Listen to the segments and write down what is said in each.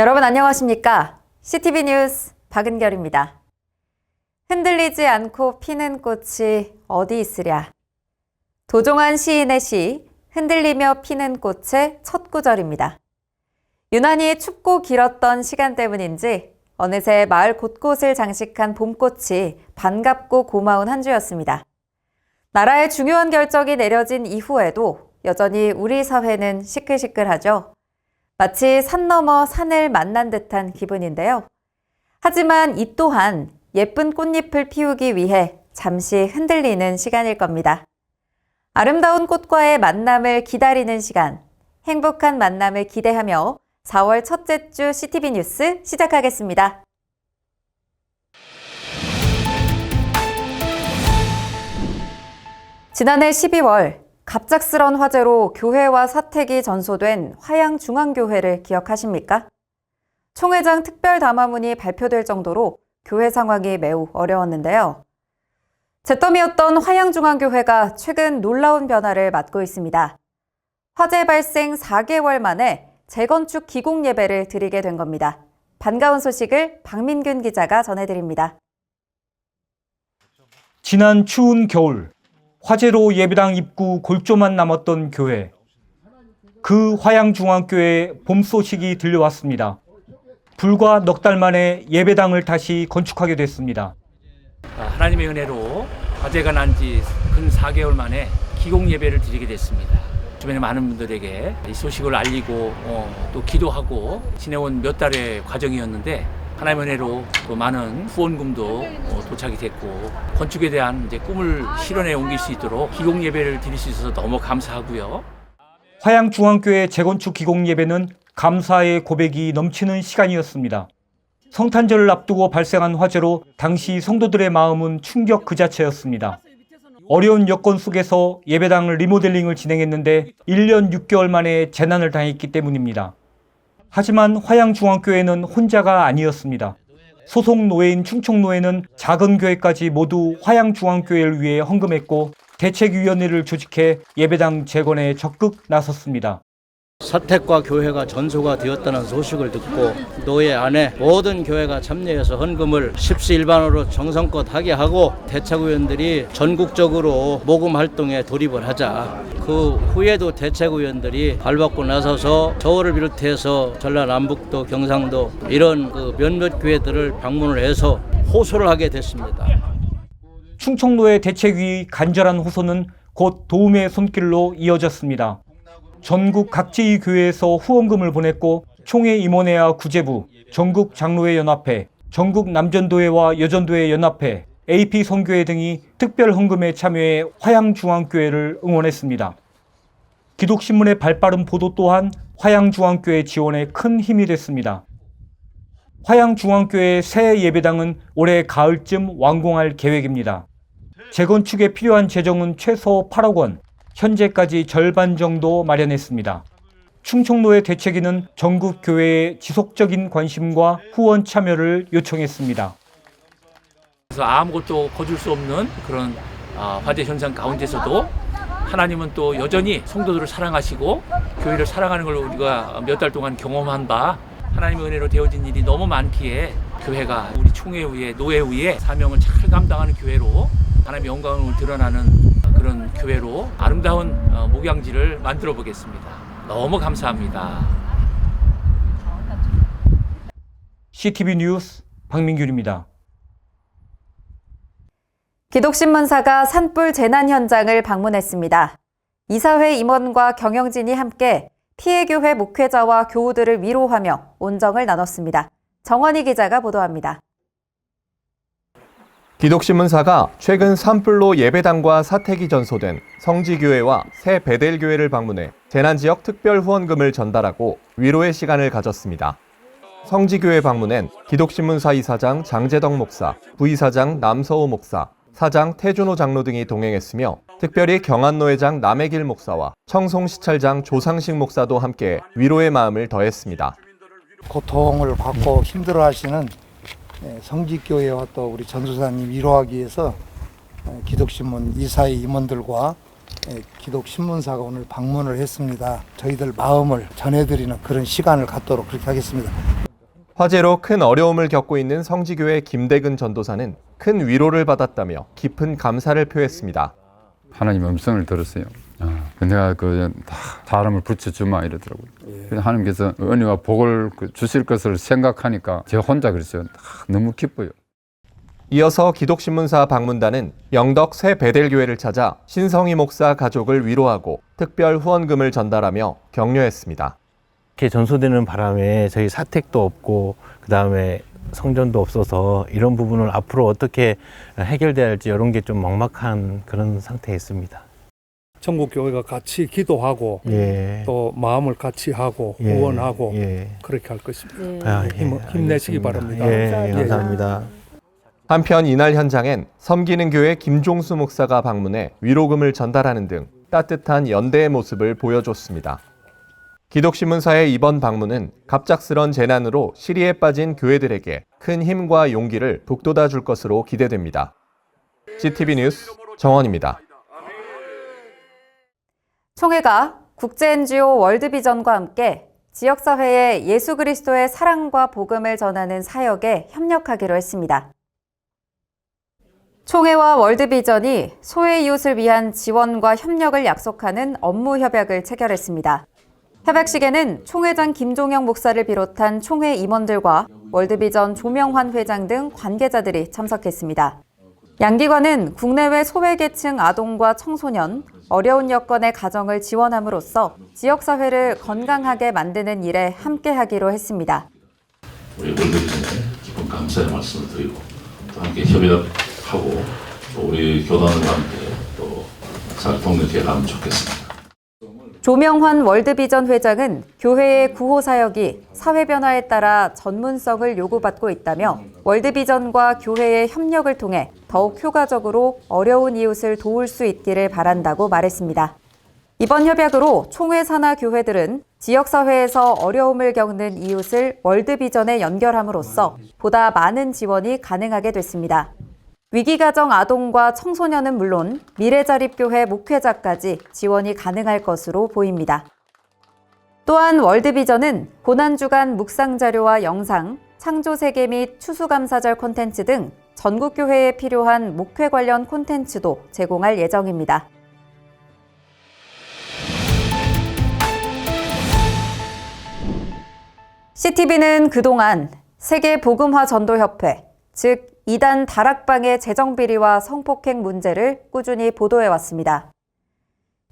여러분 안녕하십니까? CTV 뉴스 박은결입니다. 흔들리지 않고 피는 꽃이 어디 있으랴. 도종환 시인의 시 흔들리며 피는 꽃의 첫 구절입니다. 유난히 춥고 길었던 시간 때문인지 어느새 마을 곳곳을 장식한 봄꽃이 반갑고 고마운 한 주였습니다. 나라의 중요한 결정이 내려진 이후에도 여전히 우리 사회는 시끌시끌하죠. 마치 산 너머 산을 만난 듯한 기분인데요. 하지만 이 또한 예쁜 꽃잎을 피우기 위해 잠시 흔들리는 시간일 겁니다. 아름다운 꽃과의 만남을 기다리는 시간, 행복한 만남을 기대하며 4월 첫째 주 CTV 뉴스 시작하겠습니다. 지난해 12월 갑작스런 화재로 교회와 사택이 전소된 화양중앙교회를 기억하십니까? 총회장 특별 담화문이 발표될 정도로 교회 상황이 매우 어려웠는데요. 잿더미였던 화양중앙교회가 최근 놀라운 변화를 맞고 있습니다. 화재 발생 4개월 만에 재건축 기공 예배를 드리게 된 겁니다. 반가운 소식을 박민균 기자가 전해드립니다. 지난 추운 겨울 화재로 예배당 입구 골조만 남았던 교회. 그 화양중앙교회 봄 소식이 들려왔습니다. 불과 넉 달 만에 예배당을 다시 건축하게 됐습니다. 아, 하나님의 은혜로 화재가 난 지 근 4개월 만에 기공 예배를 드리게 됐습니다. 주변에 많은 분들에게 이 소식을 알리고 어, 또 기도하고 지내온 몇 달의 과정이었는데 하나님의 은혜로 또 많은 후원금도 어, 도착이 됐고 건축에 대한 이제 꿈을 실현에 옮길 수 있도록 기공 예배를 드릴 수 있어서 너무 감사하고요. 화양중앙교회 재건축 기공 예배는 감사의 고백이 넘치는 시간이었습니다. 성탄절을 앞두고 발생한 화재로 당시 성도들의 마음은 충격 그 자체였습니다. 어려운 여건 속에서 예배당을 리모델링을 진행했는데 1년 6개월 만에 재난을 당했기 때문입니다. 하지만 화양중앙교회는 혼자가 아니었습니다. 소속 노회인 충청노회는 작은 교회까지 모두 화양중앙교회를 위해 헌금했고 대책위원회를 조직해 예배당 재건에 적극 나섰습니다. 사택과 교회가 전소가 되었다는 소식을 듣고 노예 안에 모든 교회가 참여해서 헌금을 십시일반으로 정성껏 하게 하고 대책위원들이 전국적으로 모금 활동에 돌입을 하자. 그 후에도 대책위원들이 발받고 나서서 서울을 비롯해서 전라남북도 경상도 이런 그 몇몇 교회들을 방문을 해서 호소를 하게 됐습니다. 충청도의 대책위 간절한 호소는 곧 도움의 손길로 이어졌습니다. 전국 각지의 교회에서 후원금을 보냈고 총회 임원회와 구제부, 전국 장로회 연합회, 전국 남전도회와 여전도회 연합회, AP 선교회 등이 특별 헌금에 참여해 화양중앙교회를 응원했습니다. 기독신문의 발빠른 보도 또한 화양중앙교회 지원에 큰 힘이 됐습니다. 화양중앙교회 새 예배당은 올해 가을쯤 완공할 계획입니다. 재건축에 필요한 재정은 최소 8억 원, 현재까지 절반 정도 마련했습니다. 충청도의 대책위는 전국 교회의 지속적인 관심과 후원 참여를 요청했습니다. 그래서 아무것도 거둘 수 없는 그런 아, 화재 현상 가운데서도 하나님은 또 여전히 성도들을 사랑하시고 교회를 사랑하는 걸 우리가 몇 달 동안 경험한 바 하나님의 은혜로 되어진 일이 너무 많기에 교회가 우리 총회 후에 노회 후에 사명을 잘 감당하는 교회로 하나님의 영광을 드러나는 그런 교회로 아름다운 어, 목양지를 만들어 보겠습니다. 너무 감사합니다. CTV 뉴스 박민균입니다. 기독신문사가 산불 재난 현장을 방문했습니다. 이사회 임원과 경영진이 함께 피해교회 목회자와 교우들을 위로하며 온정을 나눴습니다. 정원희 기자가 보도합니다. 기독신문사가 최근 산불로 예배당과 사택이 전소된 성지교회와 새 베델교회를 방문해 재난지역 특별 후원금을 전달하고 위로의 시간을 가졌습니다. 성지교회 방문엔 기독신문사 이사장 장재덕 목사, 부이사장 남서호 목사, 사장 태준호 장로 등이 동행했으며 특별히 경안노회장 남해길 목사와 청송시찰장 조상식 목사도 함께 위로의 마음을 더했습니다. 고통을 받고 힘들어하시는 예, 성직교회와 또 우리 전도사님 위로하기 위해서 예, 기독신문 이사의 임원들과 예, 기독신문사가 오늘 방문을 했습니다. 저희들 마음을 전해드리는 그런 시간을 갖도록 그렇게 하겠습니다. 화재로 큰 어려움을 겪고 있는 성지교회 김대근 전도사는 큰 위로를 받았다며 깊은 감사를 표했습니다. 하나님 음성을 들었어요. 아, 내가 그다 사람을 붙여주마 이러더라고요. 그래서 하나님께서 은혜와 복을 그 주실 것을 생각하니까 제가 혼자 그랬어요. 아, 너무 기뻐요. 이어서 기독신문사 방문단은 영덕 새 베델교회를 찾아 신성희 목사 가족을 위로하고 특별 후원금을 전달하며 격려했습니다. 이렇게 전소되는 바람에 저희 사택도 없고 그 다음에 성전도 없어서 이런 부분을 앞으로 어떻게 해결돼야 할지 이런 게 좀 막막한 그런 상태에 있습니다. 전국 교회가 같이 기도하고 예. 또 마음을 같이 하고 예. 후원하고 예. 그렇게 할 것입니다. 아, 힘- 힘내시기 알겠습니다. 바랍니다. 예, 예, 예. 감사합니다. 한편 이날 현장엔 섬기는 교회 김종수 목사가 방문해 위로금을 전달하는 등 따뜻한 연대의 모습을 보여줬습니다. 기독신문사의 이번 방문은 갑작스런 재난으로 시리에 빠진 교회들에게 큰 힘과 용기를 북돋아 줄 것으로 기대됩니다. CTV 뉴스 정원입니다. 총회가 국제 NGO 월드비전과 함께 지역사회에 예수 그리스도의 사랑과 복음을 전하는 사역에 협력하기로 했습니다. 총회와 월드비전이 소외 이웃을 위한 지원과 협력을 약속하는 업무 협약을 체결했습니다. 협약식에는 총회장 김종영 목사를 비롯한 총회 임원들과 월드비전 조명환 회장 등 관계자들이 참석했습니다. 양기관은 국내외 소외계층 아동과 청소년, 어려운 여건의 가정을 지원함으로써 지역사회를 건강하게 만드는 일에 함께하기로 했습니다. 우리 월드비전에 깊은 감사의 말씀을 드리고 또 함께 협력하고 또 우리 교단과 함께 또잘 동력해 가면 좋겠습니다. 조명환 월드비전 회장은 교회의 구호 사역이 사회 변화에 따라 전문성을 요구받고 있다며 월드비전과 교회의 협력을 통해 더욱 효과적으로 어려운 이웃을 도울 수 있기를 바란다고 말했습니다. 이번 협약으로 총회 산하 교회들은 지역사회에서 어려움을 겪는 이웃을 월드비전에 연결함으로써 보다 많은 지원이 가능하게 됐습니다. 위기가정 아동과 청소년은 물론 미래자립교회 목회자까지 지원이 가능할 것으로 보입니다. 또한 월드비전은 고난주간 묵상자료와 영상, 창조세계 및 추수감사절 콘텐츠 등 전국교회에 필요한 목회 관련 콘텐츠도 제공할 예정입니다. CTV는 그동안 세계복음화 전도협회, 즉 이단 다락방의 재정 비리와 성폭행 문제를 꾸준히 보도해 왔습니다.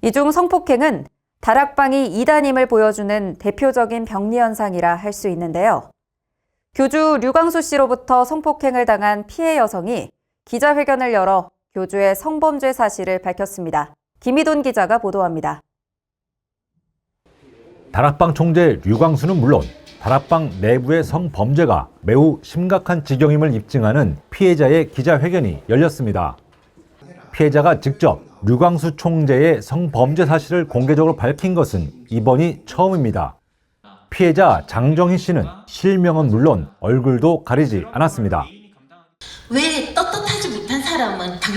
이 중 성폭행은 다락방이 이단임을 보여주는 대표적인 병리 현상이라 할 수 있는데요. 교주 류광수 씨로부터 성폭행을 당한 피해 여성이 기자회견을 열어 교주의 성범죄 사실을 밝혔습니다. 김희돈 기자가 보도합니다. 다락방 총재 류광수는 물론 다락방 내부의 성범죄가 매우 심각한 지경임을 입증하는 피해자의 기자회견이 열렸습니다. 피해자가 직접 류광수 총재의 성범죄 사실을 공개적으로 밝힌 것은 이번이 처음입니다. 피해자 장정희 씨는 실명은 물론 얼굴도 가리지 않았습니다. 왜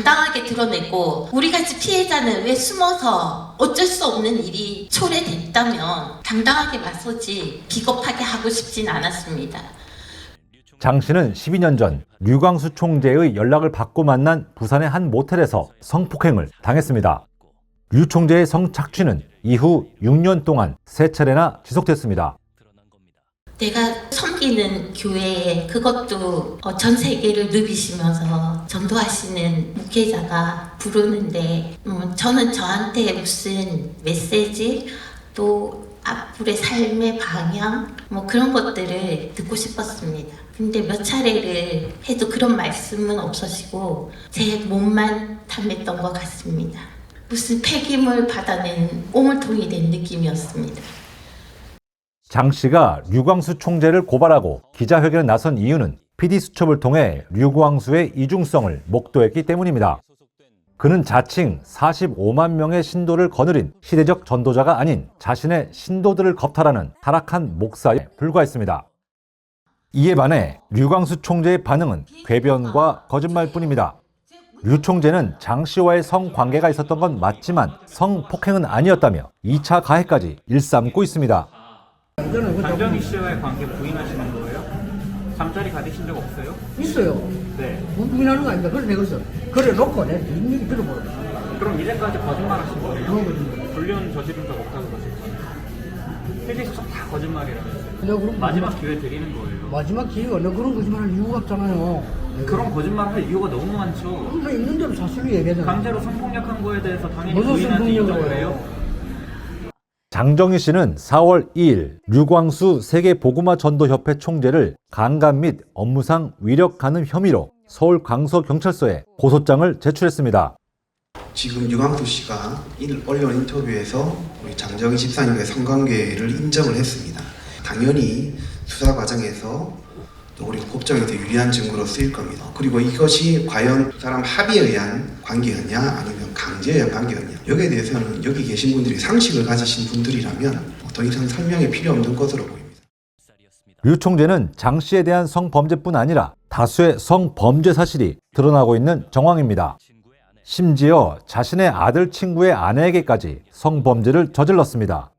당당하게 드러내고 우리 같이 피해자는 왜 숨어서 어쩔 수 없는 일이 초래됐다면 당당하게 맞서지 비겁하게 하고 싶진 않았습니다. 장 씨는 12년 전 류광수 총재의 연락을 받고 만난 부산의 한 모텔에서 성폭행을 당했습니다. 류 총재의 성착취는 이후 6년 동안 세 차례나 지속됐습니다. 내가 섬기는 교회에 그것도 어, 전 세계를 누비시면서 전도하시는 목회자가 부르는데 음, 저는 저한테 무슨 메시지 또 앞으로의 삶의 방향 뭐 그런 것들을 듣고 싶었습니다. 근데 몇 차례를 해도 그런 말씀은 없으시고 제 몸만 탐했던 것 같습니다. 무슨 폐기물 받아낸 오물통이 된 느낌이었습니다. 장 씨가 류광수 총재를 고발하고 기자회견에 나선 이유는 PD 수첩을 통해 류광수의 이중성을 목도했기 때문입니다. 그는 자칭 45만 명의 신도를 거느린 시대적 전도자가 아닌 자신의 신도들을 겁탈하는 타락한 목사에 불과했습니다. 이에 반해 류광수 총재의 반응은 궤변과 거짓말뿐입니다. 류 총재는 장 씨와의 성관계가 있었던 건 맞지만 성폭행은 아니었다며 2차 가해까지 일삼고 있습니다. 장정희 씨와의 관계 부인하시는 거예요? 잠자리 가지신 적 없어요? 있어요. 네. 무민하는 거 아닙니까? 그래서 내가 그랬어. 그래 놓고 내 뒷얘기 들어보라. 그럼 이제까지 거짓말 하신 거예요? 그런 거지. 불륜 저지른 적 없다고 그러실 거예요? 세계 수첩 다 거짓말이라면서요? 내가 그런 마지막 거짓말- 기회 드리는 거예요. 마지막 기회가 내가 그런 거짓말 할 이유가 없잖아요. 그런 거짓말 할 이유가 너무 많죠. 항상 있는 대로 사실을 얘기하잖아. 강제로 성폭력한 거에 대해서 당연히 무슨 부인하지 성폭력을 인정을 해요? 해요. 장정희 씨는 4월 2일 류광수 세계보그마전도협회 총재를 강간 및 업무상 위력 가늠 혐의로 서울 강서경찰서에 고소장을 제출했습니다. 지금 유광수 씨가 일- 언론 인터뷰에서 우리 장정희 집사님과의 성관계를 인정을 했습니다. 당연히 수사 과정에서 또 우리 법정에서 유리한 증거로 쓰일 겁니다. 그리고 이것이 과연 두 사람 합의에 의한 관계였냐 아니면 강제에 의한 관계였냐 여기에 대해서는 여기 계신 분들이 상식을 가지신 분들이라면 더 이상 설명이 필요 없는 것으로 보입니다. 류 총재는 장 씨에 대한 성범죄뿐 아니라 다수의 성범죄 사실이 드러나고 있는 정황입니다. 심지어 자신의 아들 친구의 아내에게까지 성범죄를 저질렀습니다.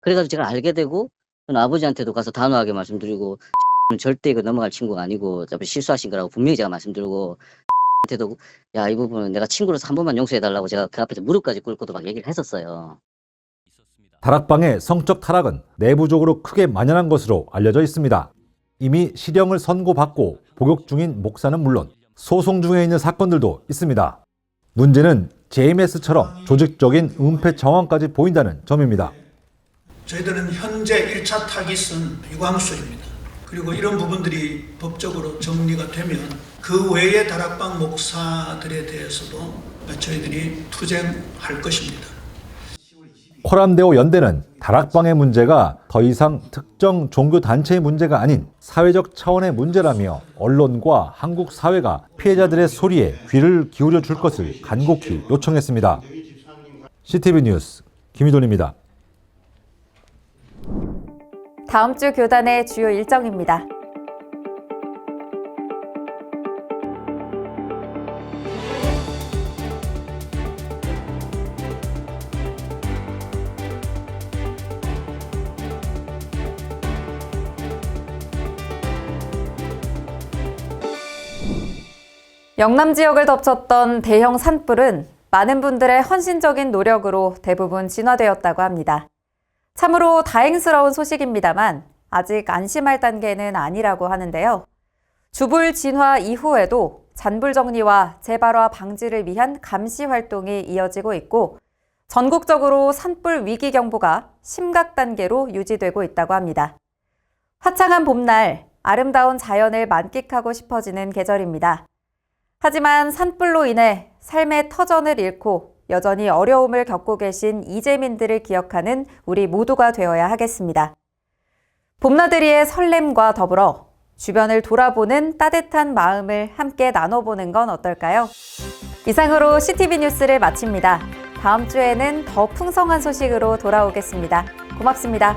그래가지고 제가 알게 되고 저는 아버지한테도 가서 단호하게 말씀드리고 는 절대 이거 넘어갈 친구가 아니고 어차피 실수하신 거라고 분명히 제가 말씀드리고 한테도 야 이 부분은 내가 친구로서 한 번만 용서해 달라고 제가 그 앞에서 무릎까지 꿇고도 막 얘기를 했었어요. 다락방의 성적 타락은 내부적으로 크게 만연한 것으로 알려져 있습니다. 이미 실형을 선고받고 복역 중인 목사는 물론 소송 중에 있는 사건들도 있습니다. 문제는 JMS처럼 조직적인 은폐 정황까지 보인다는 점입니다. 저희들은 현재 1차 타깃은 유광수입니다. 그리고 이런 부분들이 법적으로 정리가 되면 그 외의 다락방 목사들에 대해서도 저희들이 투쟁할 것입니다. 코람데오 연대는 다락방의 문제가 더 이상 특정 종교 단체의 문제가 아닌 사회적 차원의 문제라며 언론과 한국 사회가 피해자들의 소리에 귀를 기울여 줄 것을 간곡히 요청했습니다. CTV 뉴스 김희돈입니다. 다음 주 교단의 주요 일정입니다. 영남 지역을 덮쳤던 대형 산불은 많은 분들의 헌신적인 노력으로 대부분 진화되었다고 합니다. 참으로 다행스러운 소식입니다만 아직 안심할 단계는 아니라고 하는데요. 주불 진화 이후에도 잔불 정리와 재발화 방지를 위한 감시 활동이 이어지고 있고 전국적으로 산불 위기 경보가 심각 단계로 유지되고 있다고 합니다. 화창한 봄날 아름다운 자연을 만끽하고 싶어지는 계절입니다. 하지만 산불로 인해 삶의 터전을 잃고 여전히 어려움을 겪고 계신 이재민들을 기억하는 우리 모두가 되어야 하겠습니다. 봄나들이의 설렘과 더불어 주변을 돌아보는 따뜻한 마음을 함께 나눠보는 건 어떨까요? 이상으로 CTV 뉴스를 마칩니다. 다음 주에는 더 풍성한 소식으로 돌아오겠습니다. 고맙습니다.